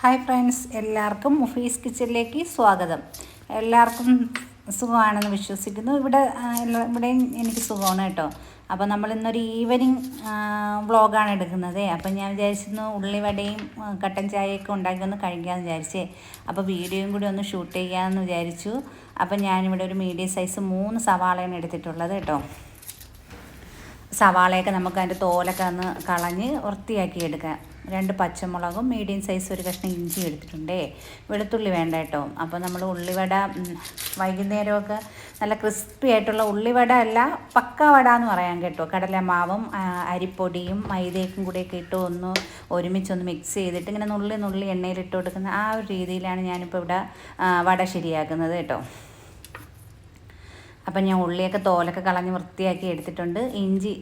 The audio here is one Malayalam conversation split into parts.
ഹായ് ഫ്രണ്ട്സ് എല്ലാവർക്കും മുഫീസ് കിച്ചണിലേക്ക് സ്വാഗതം. എല്ലാവർക്കും സുഖമാണെന്ന് വിശ്വസിക്കുന്നു. ഇവിടെ ഇവിടെയും എനിക്ക് സുഖമാണ് കേട്ടോ. അപ്പോൾ നമ്മൾ ഇന്നൊരു ഈവനിങ് വ്ളോഗാണ് എടുക്കുന്നത്. അപ്പം ഞാൻ വിചാരിച്ചിരുന്നു ഉള്ളിവടയും കട്ടൻ ചായയൊക്കെ ഉണ്ടാക്കി ഒന്ന് കഴിക്കാമെന്ന് വിചാരിച്ചേ. അപ്പോൾ വീഡിയോയും കൂടി ഒന്ന് ഷൂട്ട് ചെയ്യാമെന്ന് വിചാരിച്ചു. അപ്പം ഞാനിവിടെ ഒരു മീഡിയം സൈസ് മൂന്ന് സവാളയാണ് എടുത്തിട്ടുള്ളത് കേട്ടോ. സവാളയൊക്കെ നമുക്ക് അതിന്റെ തോലൊക്കെ ഒന്ന് കളഞ്ഞ് വൃത്തിയാക്കി എടുക്കാം. രണ്ട് പച്ചമുളകും മീഡിയം സൈസ് ഒരു കഷ്ണം ഇഞ്ചി എടുത്തിട്ടുണ്ടേ. വെളുത്തുള്ളി വേണ്ട കേട്ടോ. അപ്പോൾ നമ്മൾ ഉള്ളിവട വൈകുന്നേരമൊക്കെ നല്ല ക്രിസ്പി ആയിട്ടുള്ള ഉള്ളിവട അല്ല പക്ക വട എന്ന് പറയാൻ കേട്ടോ. കടലമാവും അരിപ്പൊടിയും മൈദയൊക്കെ കൂടെയൊക്കെ ഇട്ട് ഒന്ന് ഒരുമിച്ചൊന്ന് മിക്സ് ചെയ്തിട്ട് ഇങ്ങനെ നുള്ളി നുള്ളി എണ്ണയിലിട്ട് കൊടുക്കുന്ന ആ ഒരു രീതിയിലാണ് ഞാനിപ്പോൾ ഇവിടെ വട ശരിയാക്കുന്നത് കേട്ടോ. അപ്പം ഞാൻ ഉള്ളിയൊക്കെ തോലൊക്കെ കളഞ്ഞ് വൃത്തിയാക്കി എടുത്തിട്ടുണ്ട്. ഇഞ്ചി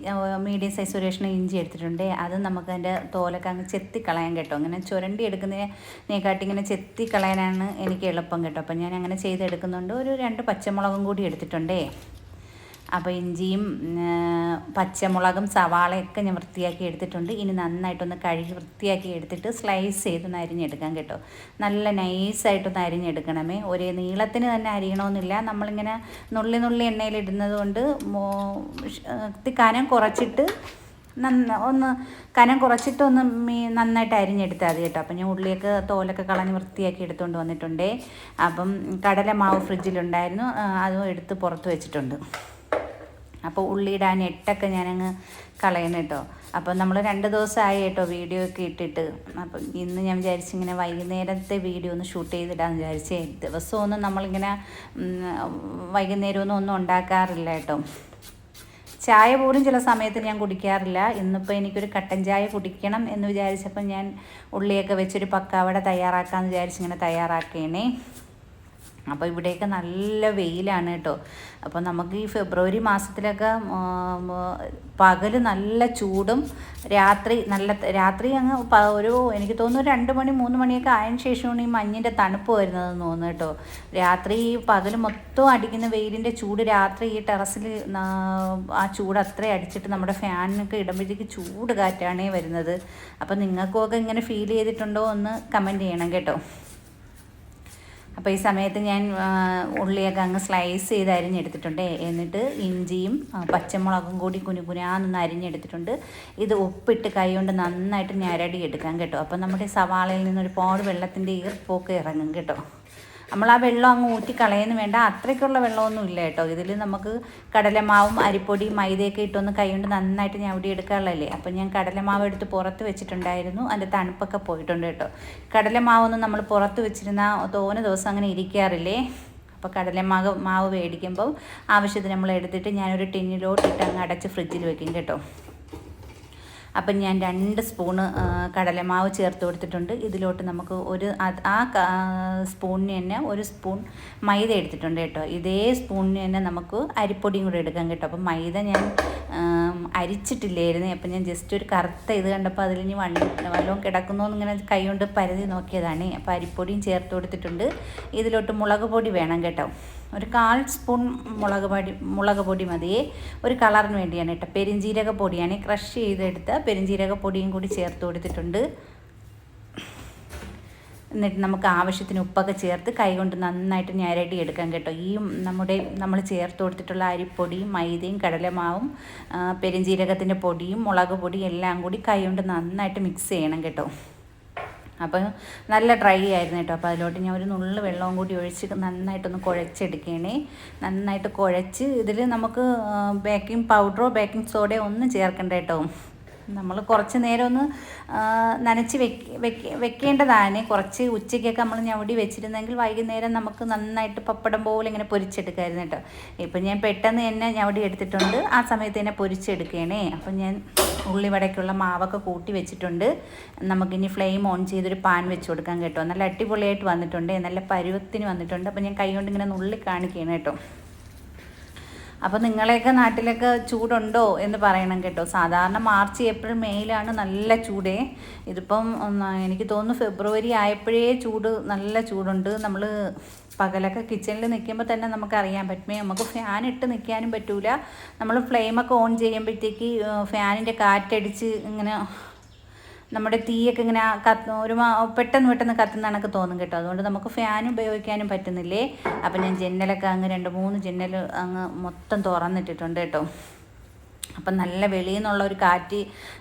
മീഡിയം സൈസ് സുരേഷിന് ഇഞ്ചി എടുത്തിട്ടുണ്ട്. അത് നമുക്ക് അതിന്റെ തോലൊക്കെ അങ്ങ് ചെത്തി കളയാൻ കേട്ടോ. അങ്ങനെ ചുരണ്ടി എടുക്കുന്നതിനെക്കാട്ടി ഇങ്ങനെ ചെത്തി കളയാനാണ് എനിക്ക് എളുപ്പം കേട്ടോ. അപ്പം ഞാൻ അങ്ങനെ ചെയ്തെടുക്കുന്നുണ്ട്. ഒരു രണ്ട് പച്ചമുളകും കൂടി എടുത്തിട്ടുണ്ടേ. അപ്പോൾ ഇഞ്ചിയും പച്ചമുളകും സവാളയൊക്കെ ഞാൻ വൃത്തിയാക്കി എടുത്തിട്ടുണ്ട്. ഇനി നന്നായിട്ടൊന്ന് കഴുകി വൃത്തിയാക്കി എടുത്തിട്ട് സ്ലൈസ് ചെയ്തൊന്ന് അരിഞ്ഞെടുക്കാം കേട്ടോ. നല്ല നൈസായിട്ടൊന്ന് അരിഞ്ഞെടുക്കണമേ. ഒരേ നീളത്തിന് തന്നെ അരിയണമെന്നില്ല നമ്മളിങ്ങനെ നുള്ളി നുള്ളി എണ്ണയിലിടുന്നത് കൊണ്ട് കനം കുറച്ചിട്ട് നന്ന ഒന്ന് കനം കുറച്ചിട്ട് ഒന്ന് നന്നായിട്ട് അരിഞ്ഞെടുത്താൽ മതി കേട്ടോ. അപ്പം ഞാൻ ഉള്ളിയൊക്കെ തോലൊക്കെ കളഞ്ഞ് വൃത്തിയാക്കി എടുത്തുകൊണ്ട് വന്നിട്ടുണ്ട്. അപ്പം കടലമാവ് ഫ്രിഡ്ജിലുണ്ടായിരുന്നു. അതും എടുത്ത് പുറത്ത് വെച്ചിട്ടുണ്ട്. അപ്പോൾ ഉള്ളിയിടാൻ എട്ടൊക്കെ ഞാനങ്ങ് കളയണം കേട്ടോ. അപ്പോൾ നമ്മൾ രണ്ട് ദിവസമായി കേട്ടോ വീഡിയോ ഒക്കെ ഇട്ടിട്ട്. അപ്പം ഇന്ന് ഞാൻ വിചാരിച്ചു ഇങ്ങനെ വൈകുന്നേരത്തെ വീഡിയോ ഒന്ന് ഷൂട്ട് ചെയ്തിടാന്ന് വിചാരിച്ചേ ദിവസമൊന്നും നമ്മളിങ്ങനെ വൈകുന്നേരമൊന്നും ഒന്നും ഉണ്ടാക്കാറില്ല കേട്ടോ. ചായ പോലും ചില സമയത്ത് ഞാൻ കുടിക്കാറില്ല. ഇന്നിപ്പോൾ എനിക്കൊരു കട്ടൻ ചായ കുടിക്കണം എന്ന് വിചാരിച്ചപ്പോൾ ഞാൻ ഉള്ളിയൊക്കെ വെച്ചൊരു പക്കാവട തയ്യാറാക്കാമെന്ന് വിചാരിച്ചിങ്ങനെ തയ്യാറാക്കണേ. അപ്പോൾ ഇവിടെയൊക്കെ നല്ല വെയിലാണ് കേട്ടോ. അപ്പോൾ നമുക്ക് ഈ ഫെബ്രുവരി മാസത്തിലൊക്കെ പകൽ നല്ല ചൂടും രാത്രി നല്ല രാത്രി അങ്ങ് ഒരു എനിക്ക് തോന്നുന്നു രണ്ട് മണി മൂന്ന് മണിയൊക്കെ ആയതിനു ശേഷമാണ് ഈ മഞ്ഞിന്റെ തണുപ്പ് വരുന്നത് തോന്നുന്നു കേട്ടോ. രാത്രി ഈ പകൽ മൊത്തം അടിക്കുന്ന വെയിലിന്റെ ചൂട് രാത്രി ഈ ടെറസിൽ ആ ചൂട് അത്രയും അടിച്ചിട്ട് നമ്മുടെ ഫാനിനൊക്കെ ഇടുമ്പോഴത്തേക്ക് ചൂട് കാറ്റാണേ വരുന്നത്. അപ്പോൾ നിങ്ങൾക്കൊക്കെ ഇങ്ങനെ ഫീൽ ചെയ്തിട്ടുണ്ടോ എന്ന് കമന്റ് ചെയ്യണം കേട്ടോ. അപ്പോൾ ഈ സമയത്ത് ഞാൻ ഉള്ളിയൊക്കെ അങ്ങ് സ്ലൈസ് ചെയ്ത് അരിഞ്ഞെടുത്തിട്ടുണ്ട്. എന്നിട്ട് ഇഞ്ചിയും പച്ചമുളകും കൂടി കുനുകുനാന്നൊന്ന് അരിഞ്ഞെടുത്തിട്ടുണ്ട്. ഇത് ഉപ്പിട്ട് കൈകൊണ്ട് നന്നായിട്ട് ഞരടി എടുക്കാം കേട്ടോ. അപ്പോൾ നമ്മുടെ സവാളയിൽ നിന്ന് ഒരുപാട് വെള്ളത്തിന്റെ ഈർപ്പൊക്കെ ഇറങ്ങും കേട്ടോ. നമ്മൾ ആ വെള്ളം അങ്ങ് ഊറ്റി കളയുന്നു വേണ്ട അത്രയ്ക്കുള്ള വെള്ളമൊന്നും ഇല്ല കേട്ടോ. ഇതിൽ നമുക്ക് കടലമാവും അരിപ്പൊടി മൈദയൊക്കെ ഇട്ടൊന്ന് കൈകൊണ്ട് നന്നായിട്ട് ഇവിടെ എടുക്കാറുള്ളതല്ലേ. അപ്പം ഞാൻ കടലമാവ് എടുത്ത് പുറത്ത് വെച്ചിട്ടുണ്ടായിരുന്നു. അതിന്റെ തണുപ്പൊക്കെ പോയിട്ടുണ്ട് കേട്ടോ. കടലമാവൊന്നും നമ്മൾ പുറത്ത് വെച്ചിരുന്ന തോന്നുന്ന ദിവസം അങ്ങനെ ഇരിക്കാറില്ലേ? അപ്പോൾ കടലമാവ് മാവ് മേടിക്കുമ്പോൾ ആവശ്യത്തിന് നമ്മൾ എടുത്തിട്ട് ഞാനൊരു ടിന്നിലോട്ടിട്ട് അങ്ങ് അടച്ച് ഫ്രിഡ്ജിൽ വെക്കും കേട്ടോ. അപ്പം ഞാൻ രണ്ട് സ്പൂണ് കടലമാവ് ചേർത്ത് കൊടുത്തിട്ടുണ്ട്. ഇതിലോട്ട് നമുക്ക് ഒരു ആ സ്പൂണിന് തന്നെ ഒരു സ്പൂൺ മൈദ എടുത്തിട്ടുണ്ട് കേട്ടോ. ഇതേ സ്പൂണിന് തന്നെ നമുക്ക് അരിപ്പൊടിയും കൂടെ എടുക്കാം കേട്ടോ. അപ്പം മൈദ ഞാൻ അരിച്ചിട്ടില്ലായിരുന്നു. അപ്പം ഞാൻ ജസ്റ്റ് ഒരു കറുത്ത ഇത് കണ്ടപ്പോൾ അതിൽ ഇനി വണ്ണ വല്ലതും കിടക്കുന്നോ ഇങ്ങനെ കൈ കൊണ്ട് പരതി നോക്കിയതാണ്. അപ്പോൾ അരിപ്പൊടിയും ചേർത്ത് കൊടുത്തിട്ടുണ്ട്. ഇതിലോട്ട് മുളക് പൊടി വേണം കേട്ടോ. ഒരു കാൽ സ്പൂൺ മുളക് പൊടി മുളക് പൊടി മതിയേ ഒരു കളറിന് വേണ്ടിയാണ് കേട്ടോ. പെരിഞ്ജീരക പൊടിയാണ്. ക്രഷ് ചെയ്തെടുത്ത പെരിഞ്ജീരക പൊടിയും കൂടി ചേർത്ത് കൊടുത്തിട്ടുണ്ട്. എന്നിട്ട് നമുക്ക് ആവശ്യത്തിന് ഉപ്പൊക്കെ ചേർത്ത് കൈകൊണ്ട് നന്നായിട്ട് ഞാരടി എടുക്കാം കേട്ടോ. ഈ നമ്മുടെ നമ്മൾ ചേർത്ത് കൊടുത്തിട്ടുള്ള അരിപ്പൊടിയും മൈദയും കടലമാവും പെരുംജീരകത്തിന്റെ പൊടിയും മുളക് പൊടിയും എല്ലാം കൂടി കൈകൊണ്ട് നന്നായിട്ട് മിക്സ് ചെയ്യണം കേട്ടോ. അപ്പോൾ നല്ല ഡ്രൈ ആയിരുന്നു കേട്ടോ. അപ്പോൾ അതിലോട്ട് ഞാൻ ഒരു നുള്ളു വെള്ളവും കൂടി ഒഴിച്ച് നന്നായിട്ടൊന്ന് കുഴച്ചെടുക്കണേ. നന്നായിട്ട് കുഴച്ച് ഇതിൽ നമുക്ക് ബേക്കിംഗ് പൗഡറോ ബേക്കിംഗ് സോഡയോ ഒന്നും ചേർക്കണ്ട കേട്ടോ. നമ്മൾ കുറച്ച് നേരം ഒന്ന് നനച്ച് വെക്ക് വെക്കേണ്ടതാണ്. കുറച്ച് ഉച്ചയ്ക്കൊക്കെ നമ്മൾ ഞവടി വെച്ചിരുന്നെങ്കിൽ വൈകുന്നേരം നമുക്ക് നന്നായിട്ട് പപ്പടം പോലെ ഇങ്ങനെ പൊരിച്ചെടുക്കായിരുന്നു കേട്ടോ. ഇപ്പം ഞാൻ പെട്ടെന്ന് തന്നെ ഞവടി എടുത്തിട്ടുണ്ട്. ആ സമയത്ത് തന്നെ പൊരിച്ചെടുക്കണേ. അപ്പം ഞാൻ ഉള്ളിവടയ്ക്കുള്ള മാവൊക്കെ കൂട്ടി വെച്ചിട്ടുണ്ട്. നമുക്കിനി ഫ്ലെയിം ഓൺ ചെയ്തൊരു പാൻ വെച്ച് കൊടുക്കാൻ കേട്ടോ. നല്ല അടിപൊളിയായിട്ട് വന്നിട്ടുണ്ട്. നല്ല പരുവത്തിന് വന്നിട്ടുണ്ട്. അപ്പം ഞാൻ കൈ കൊണ്ട് ഇങ്ങനെ നുള്ളി കാണിക്കുകയാണ് കേട്ടോ. അപ്പോൾ നിങ്ങളെയൊക്കെ നാട്ടിലൊക്കെ ചൂടുണ്ടോ എന്ന് പറയണം കേട്ടോ. സാധാരണ മാർച്ച് ഏപ്രിൽ മെയ്യിലാണ് നല്ല ചൂടേ. ഇതിപ്പം എനിക്ക് തോന്നുന്നു ഫെബ്രുവരി ആയപ്പോഴേ ചൂട് നല്ല ചൂടുണ്ട്. നമ്മൾ പകലൊക്കെ കിച്ചണിൽ നിൽക്കുമ്പോൾ തന്നെ നമുക്ക് അറിയാൻ പറ്റുമേ നമുക്ക് ഫാൻ ഇട്ട് നിൽക്കാനും പറ്റൂല. നമ്മൾ ഫ്ലെയിമൊക്കെ ഓൺ ചെയ്യുമ്പോഴത്തേക്ക് ഫാനിന്റെ കാറ്റടിച്ച് ഇങ്ങനെ നമ്മുടെ തീയൊക്കെ ഇങ്ങനെ കത്ത് ഒരു പെട്ടെന്ന് പെട്ടെന്ന് കത്തുന്ന കണക്ക് തോന്നും കേട്ടോ. അതുകൊണ്ട് നമുക്ക് ഫാൻ ഉപയോഗിക്കാനും പറ്റുന്നില്ലേ? അപ്പം ഞാൻ ജനലൊക്കെ അങ്ങ് രണ്ട് മൂന്ന് ജനൽ അങ്ങ് മൊത്തം തുറന്നിട്ടിട്ടുണ്ട് കേട്ടോ. അപ്പം നല്ല വെളിയിൽ നിന്നുള്ള ഒരു കാറ്റ്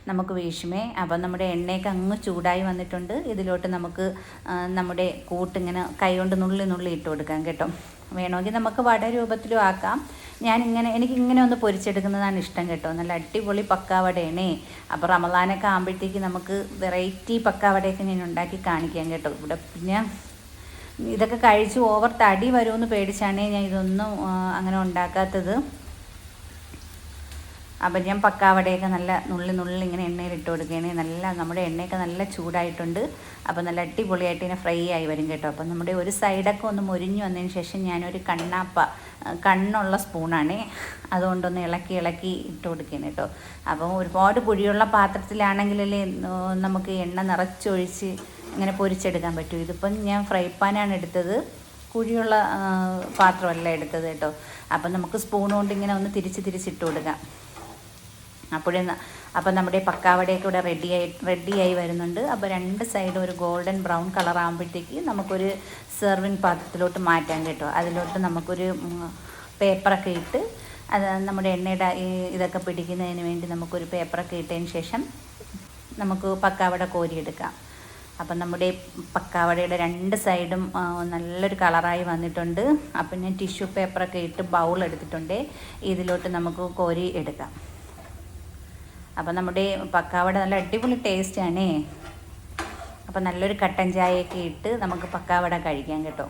നമുക്ക് വീശുമേ. അപ്പം നമ്മുടെ എണ്ണയൊക്കെ അങ്ങ് ചൂടായി വന്നിട്ടുണ്ട്. ഇതിലോട്ട് നമുക്ക് നമ്മുടെ കൂട്ടിങ്ങനെ കൈകൊണ്ട് നുള്ളി നുള്ളി ഇട്ട് കൊടുക്കാം കേട്ടോ. വേണമെങ്കിൽ നമുക്ക് വട രൂപത്തിലും ആക്കാം. ഞാൻ ഇങ്ങനെ എനിക്ക് ഇങ്ങനെ ഒന്ന് പൊരിച്ചെടുക്കുന്നതാണ് ഇഷ്ടം കേട്ടോ. നല്ല അടിപൊളി പക്കാവടയാണേ അപ്പോൾ റമദാനൊക്കെ ആകുമ്പോഴത്തേക്ക് നമുക്ക് വെറൈറ്റി പക്കാവടയൊക്കെ ഞാൻ ഉണ്ടാക്കി കാണിക്കാം കേട്ടോ. ഇവിടെ പിന്നെ ഇതൊക്കെ കഴിച്ച് ഓവർ തടി വരുമെന്ന് പേടിച്ചാണേ ഞാൻ ഇതൊന്നും അങ്ങനെ ഉണ്ടാക്കാത്തത്. അപ്പം ഞാൻ പക്കാവടയൊക്കെ നല്ല നുള്ളി നുള്ളി ഇങ്ങനെ എണ്ണയിൽ ഇട്ട് നല്ല നമ്മുടെ എണ്ണയൊക്കെ നല്ല ചൂടായിട്ടുണ്ട്. അപ്പോൾ നല്ല അടിപൊളിയായിട്ട് ഇങ്ങനെ ഫ്രൈ ആയി വരും കേട്ടോ. അപ്പം നമ്മുടെ ഒരു സൈഡൊക്കെ ഒന്ന് മുരിഞ്ഞു വന്നതിന് ശേഷം ഞാനൊരു കണ്ണാപ്പ കണ്ണുള്ള സ്പൂണാണ് അതുകൊണ്ടൊന്ന് ഇളക്കി ഇളക്കി ഇട്ട് കൊടുക്കുകയാണ് കേട്ടോ. അപ്പോൾ ഒരുപാട് പുഴിയുള്ള പാത്രത്തിലാണെങ്കിലല്ലേ നമുക്ക് എണ്ണ നിറച്ചൊഴിച്ച് ഇങ്ങനെ പൊരിച്ചെടുക്കാൻ പറ്റും. ഇതിപ്പം ഞാൻ ഫ്രൈ പാനാണ് എടുത്തത്. കുഴിയുള്ള പാത്രമല്ല എടുത്തത് കേട്ടോ. അപ്പം നമുക്ക് സ്പൂൺ കൊണ്ട് ഇങ്ങനെ ഒന്ന് തിരിച്ച് തിരിച്ചിട്ട് കൊടുക്കാം. അപ്പോഴേ അപ്പം നമ്മുടെ പക്കാവടയൊക്കെ ഇവിടെ റെഡിയായി റെഡിയായി വരുന്നുണ്ട്. അപ്പോൾ രണ്ട് സൈഡും ഒരു ഗോൾഡൻ ബ്രൗൺ കളർ ആകുമ്പോഴത്തേക്ക് നമുക്കൊരു സെർവിങ് പാത്രത്തിലോട്ട് മാറ്റാൻ കേട്ടോ. അതിലോട്ട് നമുക്കൊരു പേപ്പറൊക്കെ ഇട്ട് അത് നമ്മുടെ എണ്ണയുടെ ഇതൊക്കെ പിടിക്കുന്നതിന് വേണ്ടി നമുക്കൊരു പേപ്പറൊക്കെ ഇട്ടതിന് ശേഷം നമുക്ക് പക്കാവട കോരിയെടുക്കാം. അപ്പം നമ്മുടെ പക്കാവടയുടെ രണ്ട് സൈഡും നല്ലൊരു കളറായി വന്നിട്ടുണ്ട്. അപ്പം ഞാൻ ടിഷ്യൂ പേപ്പറൊക്കെ ഇട്ട് ബൗൾ എടുത്തിട്ടുണ്ട്. ഇതിലോട്ട് നമുക്ക് കോരി എടുക്കാം. അപ്പം നമ്മുടെ പക്കാവട നല്ല അടിപൊളി ടേസ്റ്റാണേ അപ്പം നല്ലൊരു കട്ടൻ ചായയൊക്കെ ഇട്ട് നമുക്ക് പക്കാവട കഴിക്കാം കേട്ടോ.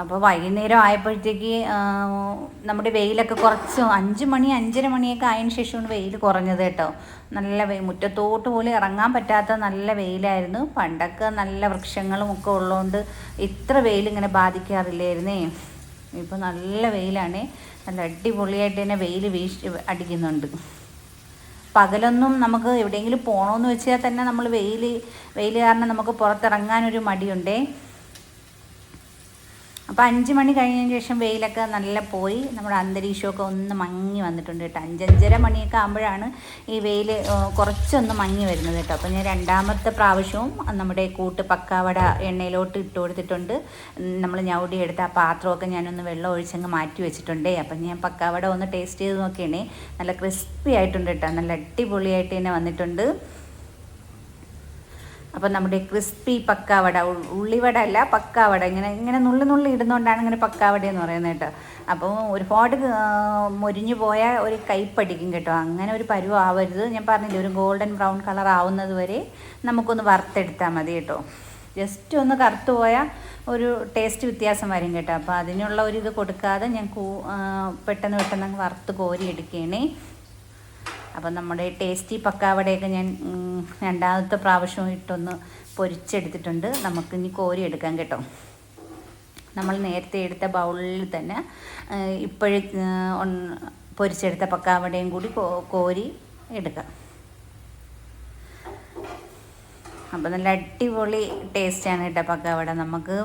അപ്പോൾ വൈകുന്നേരം ആയപ്പോഴത്തേക്ക് നമ്മുടെ വെയിലൊക്കെ കുറച്ച് അഞ്ച് മണി അഞ്ചര മണിയൊക്കെ ആയതിനു ശേഷമാണ് വെയിൽ കുറഞ്ഞത് കേട്ടോ. നല്ല വെയിൽ മുറ്റത്തോട്ട് പോലും ഇറങ്ങാൻ പറ്റാത്ത നല്ല വെയിലായിരുന്നു. പണ്ടൊക്കെ നല്ല വൃക്ഷങ്ങളും ഒക്കെ ഉള്ളതുകൊണ്ട് ഇത്ര വെയിൽ ഇങ്ങനെ ബാധിക്കാറില്ലായിരുന്നേ. ഇപ്പോൾ നല്ല വെയിലാണ്. നല്ല അടിപൊളിയായിട്ട് തന്നെ വെയിൽ വീശ് അടിക്കുന്നുണ്ട്. പകലൊന്നും നമുക്ക് എവിടെയെങ്കിലും പോകണമെന്ന് വെച്ചാൽ തന്നെ നമ്മൾ വെയിൽ വെയിൽ കാരണം നമുക്ക് പുറത്തിറങ്ങാനൊരു മടിയുണ്ടേ. അപ്പോൾ അഞ്ച് മണി കഴിഞ്ഞതിന് ശേഷം വെയിലൊക്കെ നല്ല പോയി. നമ്മുടെ അന്തരീക്ഷമൊക്കെ ഒന്ന് മങ്ങി വന്നിട്ടുണ്ട് കേട്ടോ. അഞ്ചഞ്ചര മണിയൊക്കെ ആകുമ്പോഴാണ് ഈ വെയിൽ കുറച്ചൊന്ന് മങ്ങി വരുന്നത് കേട്ടോ. അപ്പോൾ ഞാൻ രണ്ടാമത്തെ പ്രാവശ്യവും നമ്മുടെ കൂട്ട് പക്കാവട എണ്ണയിലോട്ട് ഇട്ട് കൊടുത്തിട്ടുണ്ട്. നമ്മൾ ഞൗടി എടുത്ത ആ പാത്രമൊക്കെ ഞാനൊന്ന് വെള്ളം ഒഴിച്ചങ്ങ് മാറ്റി വെച്ചിട്ടുണ്ടേ. അപ്പം ഞാൻ പക്കാവട ഒന്ന് ടേസ്റ്റ് ചെയ്ത് നോക്കിയാണേ നല്ല ക്രിസ്പി ആയിട്ടുണ്ട് കേട്ടോ. നല്ല അടിപൊളിയായിട്ട് തന്നെ വന്നിട്ടുണ്ട്. അപ്പം നമ്മുടെ ക്രിസ്പി പക്കാവട ഉള്ളിവട അല്ല പക്കാവട. ഇങ്ങനെ ഇങ്ങനെ നുള്ളി നുള്ളി ഇടുന്നതുകൊണ്ടാണ് ഇങ്ങനെ പക്കാവട എന്ന് പറയുന്നത് കേട്ടോ. അപ്പോൾ ഒരുപാട് മുരിഞ്ഞു പോയ ഒരു കൈപ്പടിക്കും കേട്ടോ. അങ്ങനെ ഒരു പരുവം ആവരുത്. ഞാൻ പറഞ്ഞില്ലേ ഒരു ഗോൾഡൻ ബ്രൗൺ കളർ ആവുന്നത് വരെ നമുക്കൊന്ന് വറുത്തെടുത്താൽ മതി കേട്ടോ. ജസ്റ്റ് ഒന്ന് കറുത്തു പോയാൽ ഒരു ടേസ്റ്റ് വ്യത്യാസം വരും കേട്ടോ. അപ്പോൾ അതിനുള്ള ഒരു ഇത് കൊടുക്കാതെ ഞാൻ പെട്ടെന്ന് പെട്ടെന്ന് വറുത്ത് കോരി എടുക്കുകയാണേ അപ്പം നമ്മുടെ ടേസ്റ്റി പക്കാവടയൊക്കെ ഞാൻ രണ്ടാമത്തെ പ്രാവശ്യം ഇട്ടൊന്ന് പൊരിച്ചെടുത്തിട്ടുണ്ട്. നമുക്ക് ഇനി കോരി എടുക്കാം കേട്ടോ. നമ്മൾ നേരത്തെ എടുത്ത ബൗളിൽ തന്നെ ഇപ്പോഴും പൊരിച്ചെടുത്ത പക്കാവടയും കൂടി കോരി എടുക്കാം. അപ്പം നല്ല അടിപൊളി ടേസ്റ്റാണ് കേട്ടോ പക്കാവട. നമുക്ക്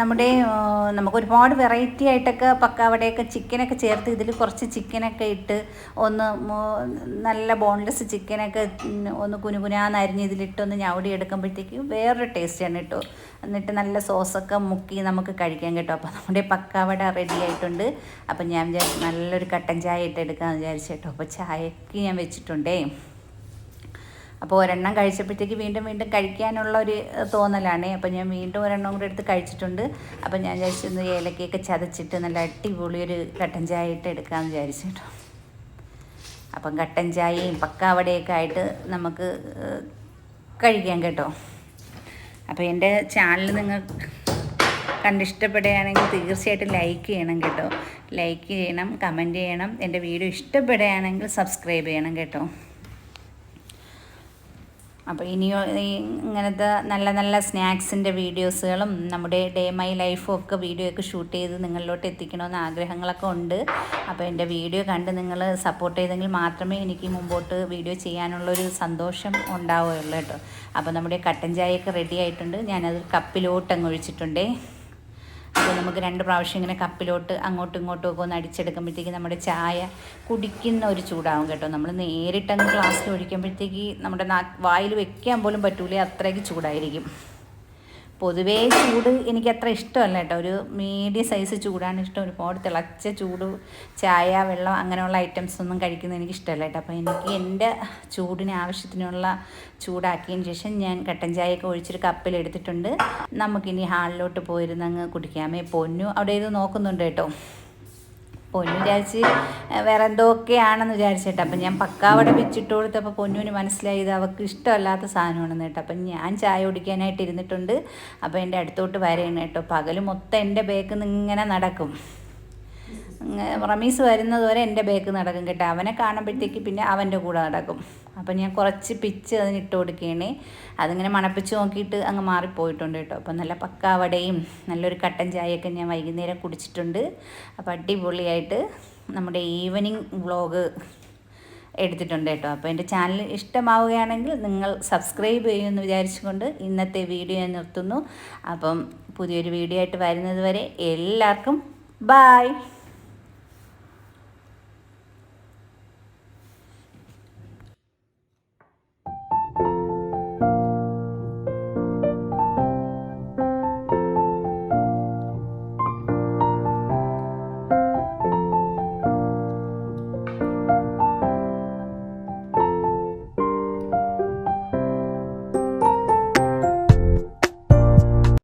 നമ്മുടെ നമുക്ക് ഒരുപാട് വെറൈറ്റി ആയിട്ടൊക്കെ പക്കാവടയൊക്കെ ചിക്കനൊക്കെ ചേർത്ത് ഇതിൽ കുറച്ച് ചിക്കനൊക്കെ ഇട്ട് ഒന്ന് നല്ല ബോൺലെസ് ചിക്കനൊക്കെ ഒന്ന് കുനുകുനാന്ന് അരിഞ്ഞ് ഇതിലിട്ടൊന്ന് ഞവടി എടുക്കുമ്പോഴത്തേക്കും വേറൊരു ടേസ്റ്റാണ് കേട്ടോ എന്നിട്ട് നല്ല സോസൊക്കെ മുക്കി നമുക്ക് കഴിക്കാൻ കേട്ടോ. അപ്പോൾ നമ്മുടെ പക്കാവട റെഡി ആയിട്ടുണ്ട്. അപ്പം ഞാൻ വിചാരിച്ചു നല്ലൊരു കട്ടൻ ചായ ഇട്ട് എടുക്കാമെന്ന് വിചാരിച്ചു കേട്ടോ. അപ്പോൾ ചായക്ക് ഞാൻ വെച്ചിട്ടുണ്ടേ. അപ്പോൾ ഒരെണ്ണം കഴിച്ചപ്പോഴത്തേക്ക് വീണ്ടും വീണ്ടും കഴിക്കാനുള്ള ഒരു തോന്നലാണ്. അപ്പോൾ ഞാൻ വീണ്ടും ഒരെണ്ണം കൂടെ എടുത്ത് കഴിച്ചിട്ടുണ്ട്. അപ്പോൾ ഞാൻ വിചാരിച്ചൊന്ന് ഏലക്കയൊക്കെ ചതച്ചിട്ട് നല്ല അടിപൊളി ഒരു കട്ടൻ ചായ ഇട്ട് എടുക്കാമെന്ന് വിചാരിച്ചു കേട്ടോ. അപ്പം കട്ടൻ ചായയും പക്കാവടയൊക്കെ ആയിട്ട് നമുക്ക് കഴിക്കാം കേട്ടോ. അപ്പോൾ എന്റെ ചാനൽ നിങ്ങൾ കണ്ടിഷ്ടപ്പെടുകയാണെങ്കിൽ തീർച്ചയായിട്ടും ലൈക്ക് ചെയ്യണം കേട്ടോ. ലൈക്ക് ചെയ്യണം കമന്റ് ചെയ്യണം. എന്റെ വീഡിയോ ഇഷ്ടപ്പെടുകയാണെങ്കിൽ സബ്സ്ക്രൈബ് ചെയ്യണം കേട്ടോ. അപ്പോൾ ഇനിയോ ഇങ്ങനത്തെ നല്ല നല്ല സ്നാക്സിന്റെ വീഡിയോസുകളും നമ്മുടെ ഡേ മൈ ലൈഫും ഒക്കെ വീഡിയോ ഒക്കെ ഷൂട്ട് ചെയ്ത് നിങ്ങളിലോട്ട് എത്തിക്കണമെന്ന് ആഗ്രഹങ്ങളൊക്കെ ഉണ്ട്. അപ്പോൾ എന്റെ വീഡിയോ കണ്ട് നിങ്ങൾ സപ്പോർട്ട് ചെയ്തെങ്കിൽ മാത്രമേ എനിക്ക് മുമ്പോട്ട് വീഡിയോ ചെയ്യാനുള്ളൊരു സന്തോഷം ഉണ്ടാവുകയുള്ളൂ കേട്ടോ. അപ്പോൾ നമ്മുടെ കട്ടൻ ചായയൊക്കെ റെഡി ആയിട്ടുണ്ട്. ഞാനത് കപ്പിലോട്ട് അങ്ങ് ഒഴിച്ചിട്ടുണ്ടേ. അപ്പോൾ നമുക്ക് രണ്ട് പ്രാവശ്യം ഇങ്ങനെ കപ്പിലോട്ട് അങ്ങോട്ടും ഇങ്ങോട്ടും ഒക്കെ ഒന്ന് അടിച്ചെടുക്കുമ്പോഴത്തേക്ക് നമ്മുടെ ചായ കുടിക്കുന്ന ഒരു ചൂടാവും കേട്ടോ. നമ്മൾ നേരിട്ടങ്ങ് ഗ്ലാസ്സിൽ ഒഴിക്കുമ്പോഴത്തേക്ക് നമ്മുടെ നാ വായിൽ വെക്കാൻ പോലും പറ്റൂലേ അത്രയ്ക്ക് ചൂടായിരിക്കും. പൊതുവേ ചൂട് എനിക്ക് അത്ര ഇഷ്ടമല്ല കേട്ടോ. ഒരു മീഡിയം സൈസ് ചൂടാണ് ഇഷ്ടം. ഒരുപാട് തിളച്ച ചൂട് ചായ വെള്ളം അങ്ങനെയുള്ള ഐറ്റംസ് ഒന്നും കഴിക്കുന്നത് എനിക്ക് ഇഷ്ടമല്ല കേട്ടോ. അപ്പോൾ എനിക്ക് എന്റെ ചൂടിന് ആവശ്യത്തിനുള്ള ചൂടാക്കിയതിന് ശേഷം ഞാൻ കട്ടൻ ചായയൊക്കെ ഒഴിച്ചൊരു കപ്പിലെടുത്തിട്ടുണ്ട് നമുക്കിനി ഹാളിലോട്ട് പോയിരുന്നങ്ങ് കുടിക്കാമേ പൊന്നു അവിടെ ഇത് നോക്കുന്നുണ്ട് കേട്ടോ. പൊന്നു വിചാരിച്ച് വേറെ എന്തൊക്കെയാണെന്ന് വിചാരിച്ചിട്ട്. അപ്പം ഞാൻ പക്കാവടെ വെച്ചിട്ട് കൊടുത്തപ്പോൾ പൊന്നുവിന് മനസ്സിലായി ഇത് അവൾക്ക് ഇഷ്ടമല്ലാത്ത സാധനമാണെന്ന് കേട്ടോ. അപ്പം ഞാൻ ചായ കുടിക്കാനായിട്ട് ഇരുന്നിട്ടുണ്ട്. അപ്പോൾ എന്റെ അടുത്തോട്ട് വരെയാണ് കേട്ടോ. പകൽ മൊത്തം എന്റെ ബേക്കിൽ നിന്ന് ഇങ്ങനെ നടക്കും. റമീസ് വരുന്നത് വരെ എന്റെ ബേക്ക് നടക്കും കേട്ടോ. അവനെ കാണുമ്പോഴത്തേക്ക് പിന്നെ അവന്റെ കൂടെ നടക്കും. അപ്പം ഞാൻ കുറച്ച് പിച്ച് അതിന് ഇട്ട് കൊടുക്കുകയാണ് അതിങ്ങനെ മണപ്പിച്ച് നോക്കിയിട്ട് അങ്ങ് മാറിപ്പോയിട്ടുണ്ട് കേട്ടോ. അപ്പം നല്ല പക്കാവടയും നല്ലൊരു കട്ടൻ ചായയൊക്കെ ഞാൻ വൈകുന്നേരം കുടിച്ചിട്ടുണ്ട്. അപ്പം അടിപൊളിയായിട്ട് നമ്മുടെ ഈവനിങ് വ്ളോഗ് എടുത്തിട്ടുണ്ട് കേട്ടോ. അപ്പോൾ എന്റെ ചാനൽ ഇഷ്ടമാവുകയാണെങ്കിൽ നിങ്ങൾ സബ്സ്ക്രൈബ് ചെയ്യുമെന്ന് വിചാരിച്ചുകൊണ്ട് ഇന്നത്തെ വീഡിയോ ഞാൻ നിർത്തുന്നു. അപ്പം പുതിയൊരു വീഡിയോ ആയിട്ട് വരുന്നത് വരെ എല്ലാവർക്കും ബായ്